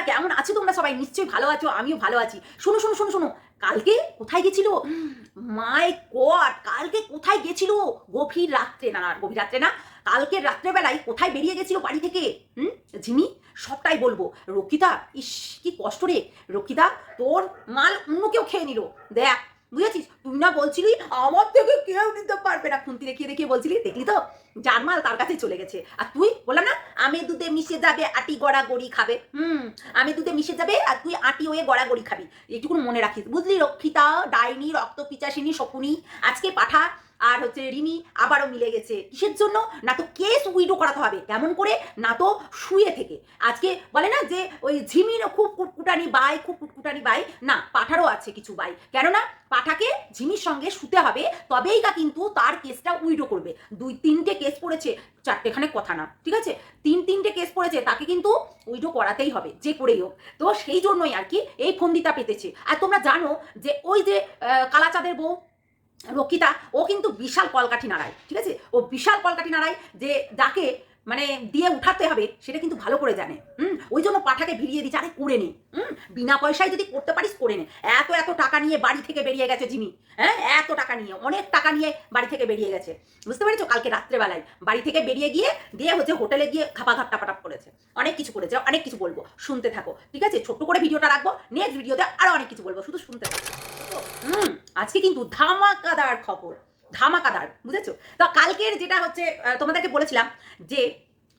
বন্ধুরা কেমন আছো তোমরা সবাই? নিশ্চয়ই ভালো আছো, আমিও ভালো আছি। শোনো শোনো শোনো শোনো, কালকে কোথায় গেছিল? মাই গড কালকে কোথায় গেছিল? গভীর রাত্রে না না, গভীর রাত্রে না কালকে রাত্রেবেলায় কোথায় বেরিয়ে গেছিল বাড়ি থেকে? হুম? ঝিমি, সবটাই বলব। রক্ষিতা, ইস, কি কষ্ট রে। রক্ষিতা, তোর মাল অন্য কেউ খেয়ে নিল। দেখ বুঝেছিস তুই না বলছিলি, আমার থেকে কেউ নিতে পারবে না। খুন্তি দেখিয়ে দেখিয়ে বলছিলি, দেখলি তো? জানমাল তার কাছে চলে গেছে। আর তুই, বললাম না, আমি দুধে মিশে যাবে, আটি গড়া গড়ি খাবে। হুম, আমি দুধে মিশে যাবে আর তুই আটি হয়ে গড়া গড়ি খাবি। এইটুকু মনে রাখিস। বুঝলি রক্ষিতা, ডাইনি, রক্ত পিচাসিনী, শকুনি, আজকে পাঠা আর হচ্ছে রিমি আবারও মিলে গেছে। কিসের জন্য? না তো কেস উইডো করাতে হবে। কেমন করে? না তো শুয়ে থেকে। আজকে বলে না যে ওই ঝিমির খুব কুটকুটানি বাই, খুব কুটকুটানি বাই। না, পাঠারও আছে কিছু বাই। কেননা পাঠাকে ঝিমির সঙ্গে শুতে হবে, তবেই তা কিন্তু তার কেসটা উইডো করবে। দুই, তিনটে কেস পড়েছে, চারটেখানে কথা না, ঠিক আছে? তিন, তিনটে কেস পড়েছে, তাকে কিন্তু উইডো করাতেই হবে, যে করেই হোক। তো সেই জন্যই আর কি এই ফন্দিটা পেতেছে। আর তোমরা জানো যে ওই যে কালাচাঁদের বউ রক্ষিতা, ও কিন্তু বিশাল কলকাঠি নাড়ায়, ঠিক আছে? ও বিশাল কলকাঠি নাড়ায় যে যাকে মানে দিয়ে উঠাতে হবে, সেটা কিন্তু ভালো করে জানে, হুম? ওই জন্য পাঠাকে ভিড়িয়ে দিচ্ছে, আরে করে নে, হুম? বিনা পয়সায় যদি করতে পারিস, করে নে। এত এত টাকা নিয়ে বাড়ি থেকে বেরিয়ে গেছে জিমি হ্যাঁ? এত টাকা নিয়ে, অনেক টাকা নিয়ে বাড়ি থেকে বেরিয়ে গেছে, বুঝতে পেরেছ? কালকে রাত্রেবেলায় বাড়ি থেকে বেরিয়ে গিয়ে, দিয়ে হচ্ছে হোটেলে গিয়ে খাপা ঘাপ টাপাটাপ করেছে, অনেক কিছু করেছে, অনেক কিছু বলব, শুনতে থাকো, ঠিক আছে? ছোট্ট করে ভিডিওটা রাখব নেক্সট ভিডিওতে আরও অনেক কিছু বলব, শুধু শুনতে থাকো। হুম, আজকে কিন্তু ধামাকাদার খবর, ধামাকাদার, বুঝেছ? তো কালকের যেটা হচ্ছে তোমাদেরকে বলেছিলাম যে,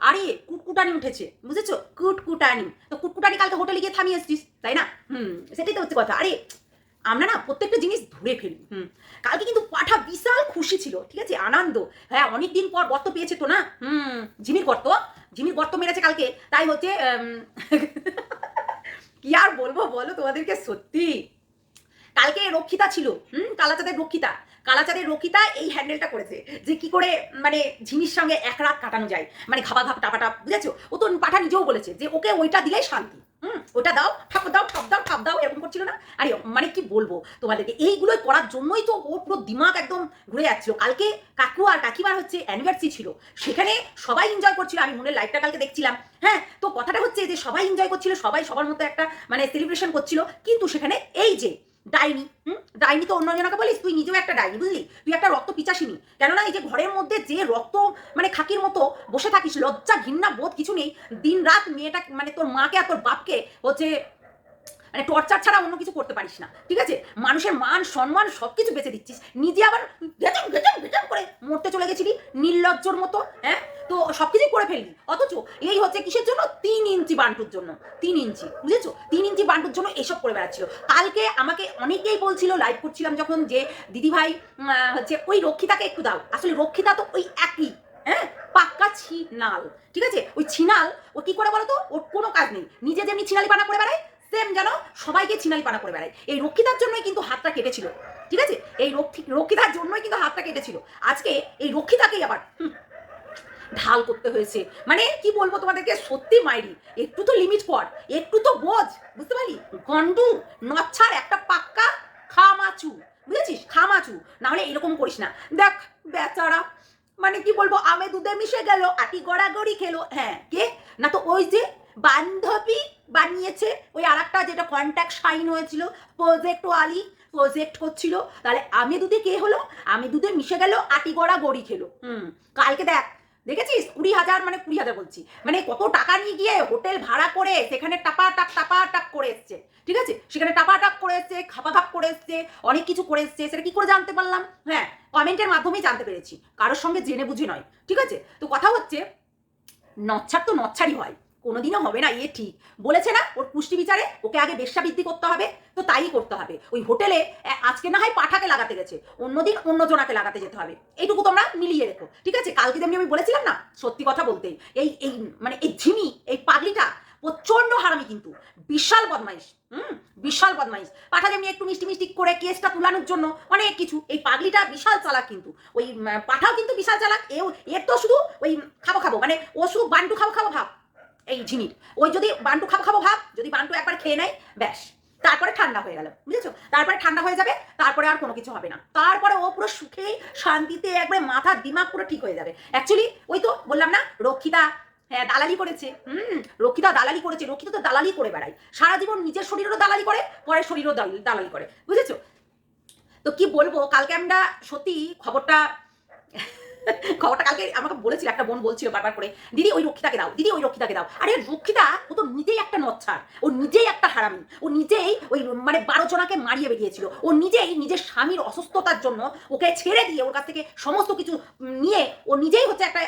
আরে, কুটকুটানি উঠেছে, বুঝেছ? কুটকুটানি। তো কুটকুটানি কালকে হোটেলে গিয়ে থামিয়ে এসছিস, তাই না? হুম, সেটাই তো হচ্ছে কথা। আরে, আমরা না প্রত্যেকটা জিনিস ধরে ফেলি, হুম। কালকে কিন্তু পাঠা বিশাল খুশি ছিল, ঠিক আছে? আনন্দ। হ্যাঁ অনেক দিন পর গর্ত পেয়েছে তো না? হুম, ঝিমির গর্ত ঝিমির গর্ত মেরেছে কালকে। তাই হচ্ছে কি আর বলব, বলো তোমাদেরকে সত্যি। কালকে রক্ষিতা ছিল, হুম, কালাচাঁদের রক্ষিতা। কালাচাঁদের রক্ষিতা এই হ্যান্ডেলটা করেছে, যে কি করে মানে ঝিমির সঙ্গে এক রাত কাটানো যায়। মানে খাবা ঘাপ টাপাটা বুঝেছ? ও তো পাঠা নিজেও বলেছে যে, ওকে ওইটা দিলেই শান্তি, হুম ওটা দাও, ঠাপ দাও ঠাপ দাও ঠাপ দাও, এরকম করছিল না? আরে মানে কি বলব তোমাদেরকে, এইগুলোই করার জন্যই তো ওর পুরো দিমাগ একদম ঘুরে যাচ্ছিল। কালকে কাকু আর কাকিমার হচ্ছে অ্যানিভার্সারি ছিল, সেখানে সবাই এনজয় করছিল। আমি মনে লাইফটা কালকে দেখছিলাম হ্যাঁ তো কথাটা হচ্ছে যে সবাই এনজয় করছিল, সবাই সবার মতো একটা মানে সেলিব্রেশন করছিল, কিন্তু সেখানে এই যে ডাইনি, হুম? ডাইনি তো অন্যজনকে বলিস, তুই নিজেও একটা ডাইনি, বুঝলি? তুই একটা রক্ত পিচাসিনি। কেননা এই যে ঘরের মধ্যে যে রক্ত মানে খাকির মতো বসে থাকিস, লজ্জা, ঘৃণা, বোধ কিছু নেই দিন রাত মেয়েটা মানে তোর মাকে আর তোর বাপকে হচ্ছে মানে টর্চার ছাড়া অন্য কিছু করতে পারিস না, ঠিক আছে? মানুষের মান, সম্মান সব কিছু বেঁচে দিচ্ছিস। নিজে আবার গেটাম গেটাম গেটাম করে মরতে চলে গেছিলি, নির্লজ্জর মতো হ্যাঁ? তো সব কিছুই করে ফেললি। অথচ এই হচ্ছে কিসের জন্য? তিন ইঞ্চি বান্টুর জন্য। তিন ইঞ্চি, বুঝেছ? তিন ইঞ্চি বান্টুর জন্য এসব করে বেড়াচ্ছিল। কালকে আমাকে অনেকেই বলছিল লাইভ করছিলাম যখন যে, দিদিভাই হচ্ছে ওই রক্ষিতাকে একটু দাও। আসলে রক্ষিতা তো ওই একই হ্যাঁ? পাক্কা ছিনাল, ঠিক আছে? ওই ছিনাল, ও কি করে বলো তো ওর কোনো কাজ নেই। নিজে যেমনি ছিনালি পানা করে বেড়ায় সেম যেন সবাইকে ছিনালি পানা করে বেড়ায়। এই রক্ষিতার জন্যই কিন্তু হাতটা কেটেছিল। ঠিক আছে? এই রক্ষি, রক্ষিতার জন্যই কিন্তু হাতটা কেটেছিল। আজকে এই রক্ষিতাকেই আবার ঢাল করতে হয়েছে। মানে কি বলব তোমাদেরকে? সত্যি মাইরি, একটু তো লিমিট কর একটু তো বোঝ, বুঝতে পারলি? গন্ডু নচ্ছার একটা পাক্কা খামাচু, বুঝেছিস? খামাচু, না হলে এরকম করিস না। দেখ, বেচারা মানে কি বলব আমে দুধে মিশে গেল, আটি গড়াগড়ি খেলো। হ্যাঁ কে? না তো ওই যে বান্ধবী বানিয়েছে। ওই আর যেটা কন্ট্যাক্ট সাইন হয়েছিল প্রজেক্ট ওয়ালি প্রজেক্ট করছিল তাহলে আমি দুধে কে হলো? আমি দুধে মিশে গেল আটি গড়া গড়ি খেলো। হুম, কালকে দেখ, দেখেছিস? কুড়ি হাজার মানে কুড়ি হাজার বলছি। মানে কত টাকা নিয়ে গিয়ে হোটেল ভাড়া করে সেখানে টাপা টাপ টাপা টাপ করে এসছে। ঠিক আছে? সেখানে টাপা টাপ করে এসছে খাপা খাপ করে এসছে, অনেক কিছু করে এসছে। সেটা কি করে জানতে পারলাম? হ্যাঁ কমেন্টের মাধ্যমেই জানতে পেরেছি। কারোর সঙ্গে জেনে বুঝে নয়। ঠিক আছে? তো কথা হচ্ছে, নচ্ছার তো নচ্ছারই হয়। কোনোদিনও হবে না, এ ঠিক। বলেছে না, ওর পুষ্টি বিচারে ওকে আগে বেশ্যা বৃদ্ধি করতে হবে, তো তাই করতে হবে। ওই হোটেলে আজকে না হয় পাঠাকে লাগাতে গেছে, অন্যদিন অন্য জনাকে লাগাতে যেতে হবে। এইটুকু তোমরা মিলিয়ে রেখো, ঠিক আছে? কালকে যেমনি আমি বলেছিলাম না, সত্যি কথা বলতে, এই এই মানে এই ঝিমি, এই পাগলিটা প্রচণ্ড হারামি কিন্তু, বিশাল বদমাইশ, হুম? বিশাল বদমাইশ। পাঠা যেমনি একটু মিষ্টি মিষ্টি করে কেসটা তুলানোর জন্য অনেক কিছু, এই পাগলিটা বিশাল চালাক কিন্তু। ওই পাঠাও কিন্তু বিশাল চালাক, এও, এর তো শুধু ওই খাব খাব মানে ও শুধু বান্টু খাব খাব ভাব। এই ঝিমির ওই যদি বান্টু খাব খাব ভাব, যদি বান্টু একবার খেয়ে নেয়, ব্যাস। তারপরে ঠান্ডা হয়ে গেল, বুঝেছ? তারপরে ঠান্ডা হয়ে যাবে, তারপরে আর কোনো কিছু হবে না। তারপরে ও পুরো সুখে শান্তিতে একবারে মাথার দিমাগ পুরো ঠিক হয়ে যাবে। অ্যাকচুয়ালি ওই তো বললাম না, রক্ষিতা হ্যাঁ দালালি করেছে। হুম, রক্ষিতা দালালি করেছে, রক্ষিতা তো দালালি করে বেড়ায়। সারা জীবন নিজের শরীরেরও দালালি করে, পরের শরীরও দাল- দালালি করে, বুঝেছ? তো কি বলব, কালকে আমরা সত্যি খবরটা খবরটা কালকে আমাকে বলেছিল, একটা বোন বলছিল বারবার করে, দিদি, ওই রক্ষিতাকে দাও, দিদি, ওই রক্ষিতাকে দাও। আরে রক্ষিতা, ও তো নিজেই একটা নচ্ছার ও নিজেই একটা হারামি, ও নিজেই ওই মানে বারো জনাকে মারিয়ে বেরিয়েছিল, ও নিজেই নিজের স্বামীর অসুস্থতার জন্য ওকে ছেড়ে দিয়ে ওর কাছ থেকে সমস্ত কিছু নিয়ে ও নিজেই হচ্ছে একটা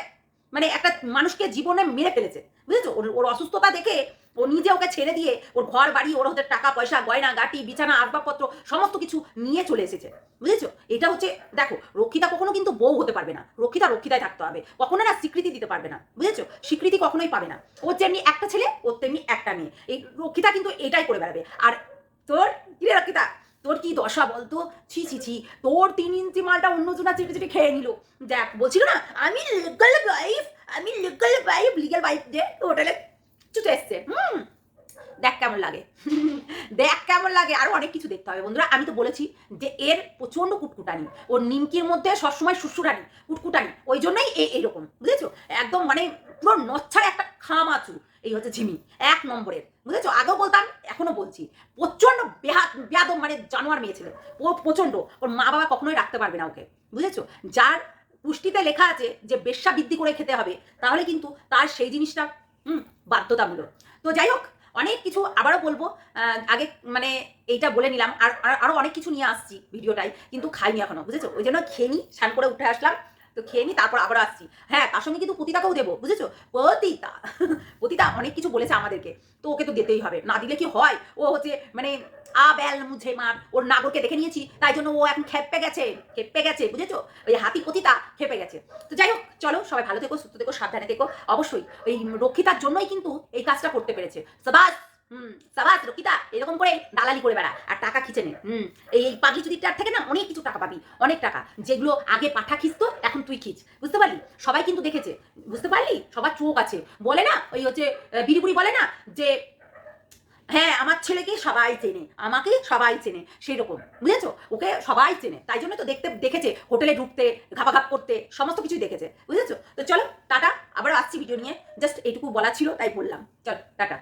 মানে একটা মানুষকে জীবনে মেরে ফেলেছে, বুঝেছ? ওর ওর অসুস্থতা দেখে ও নিজে ওকে ছেড়ে দিয়ে ওর ঘর বাড়ি, ওর হচ্ছে টাকা পয়সা, গয়না, গাটি, বিছানা, আসবাবপত্র, সমস্ত কিছু নিয়ে চলে এসেছে। বুঝেছ? এটা হচ্ছে, দেখো, রক্ষিতা কখনো কিন্তু বউ হতে পারবে না। রক্ষিতা রক্ষিতায় থাকতে হবে। কখনো না স্বীকৃতি দিতে পারবে না। বুঝেছ? স্বীকৃতি কখনোই পাবে না। ওর যেমনি একটা ছেলে ওর তেমনি একটা মেয়ে। এই রক্ষিতা কিন্তু এটাই করে বেড়াবে। আর তোর, কি রে রক্ষিতা? তোর কি দশা বলতো? ছি ছি ছি। তোর তিন ইঞ্চি মালটা অন্য জনা চেটে চেটে খেয়ে নিল। দেখ, বলছিল না, আমি লিগাল ওয়াইফ আমি লিগাল ওয়াইফ লিগাল ওয়াইফ যে হোটেলে ছুটে এসছে। হুম, দেখ কেমন লাগে। দেখ কেমন লাগে, আরও অনেক কিছু দেখতে হবে। বন্ধুরা, আমি তো বলেছি যে এর প্রচণ্ড কুটকুটানি। ওর নিমকির মধ্যে সবসময় শুশুরানি, কুটকুটানি। ওই জন্যই এ এইরকম বুঝেছ? একদম মানে পুরো নচ্ছার একটা খাম খামাচু এই হচ্ছে ঝিমি, এক নম্বরের, বুঝেছ? আগেও বলতাম, এখনও বলছি। প্রচণ্ড বেহাত বেয়াদম মানে জানোয়ার মেয়ে ছিল। ও প্রচণ্ড ওর মা বাবা কখনোই রাখতে পারবে না ওকে, বুঝেছ? যার পুষ্টিতে লেখা আছে যে বেশ্যা বৃদ্ধি করে খেতে হবে, তাহলে কিন্তু তার সেই জিনিসটা বাধ্যতামূলক। তো যাই হোক, অনেক কিছু আবারও বলব। আগে মানে এইটা বলে নিলাম। আর আরও আরও অনেক কিছু নিয়ে আসছি ভিডিওটাই কিন্তু খাইনি এখনও বুঝেছ? ওই জন্য খেয়ে নিই স্নান করে উঠে আসলাম। তো খেয়ে নি, তারপর আবার আসছি। হ্যাঁ তার সঙ্গে কিন্তু পতিতাকেও দেবো, বুঝেছ? পতিতা পতিতা অনেক কিছু বলেছে আমাদেরকে, তো ওকে তো দিতেই হবে। না দিলে কি হয়? ও হচ্ছে মানে আ বেল মুঝে মার ওর নাগরকে দেখে নিয়েছি, তাই জন্য ও এখন খেপে গেছে খেপে গেছে, বুঝেছ? ওই হাতি পতিতা খেপে গেছে। তো যাই হোক, চলো, সবাই ভালো থেকো, সুস্থ থেকো, সাবধানে থেকো। অবশ্যই, ওই রক্ষিতার জন্যই কিন্তু এই কাজটা করতে পেরেছে। সবাস! হুম, সাবাস রক্ষিতা এরকম করে দালালি করে বেড়া আর টাকা খিচে নে। হুম, এই পাগলি চুরিটার থেকে না অনেক কিছু টাকা পাবি, অনেক টাকা যেগুলো আগে পাঠা খিচতো এখন তুই খিচ। বুঝতে পারলি? সবাই কিন্তু দেখেছে। বুঝতে পারলি? সবার চোখ আছে। বলে না, ওই হচ্ছে বিড়িবুড়ি বলে না যে হ্যাঁ আমার ছেলেকে সবাই চেনে, আমাকে সবাই চেনে। সেই রকম বুঝেছ? ওকে সবাই চেনে। তাই জন্য তো দেখতে, দেখেছে, হোটেলে ঢুকতে, ঘাপাঘাপ করতে, সমস্ত কিছুই দেখেছে। বুঝেছ? তো চলো, টাটা আবার আসছি ভিডিও নিয়ে। জাস্ট এইটুকু বলা ছিল, তাই বললাম। চলো, টাটা।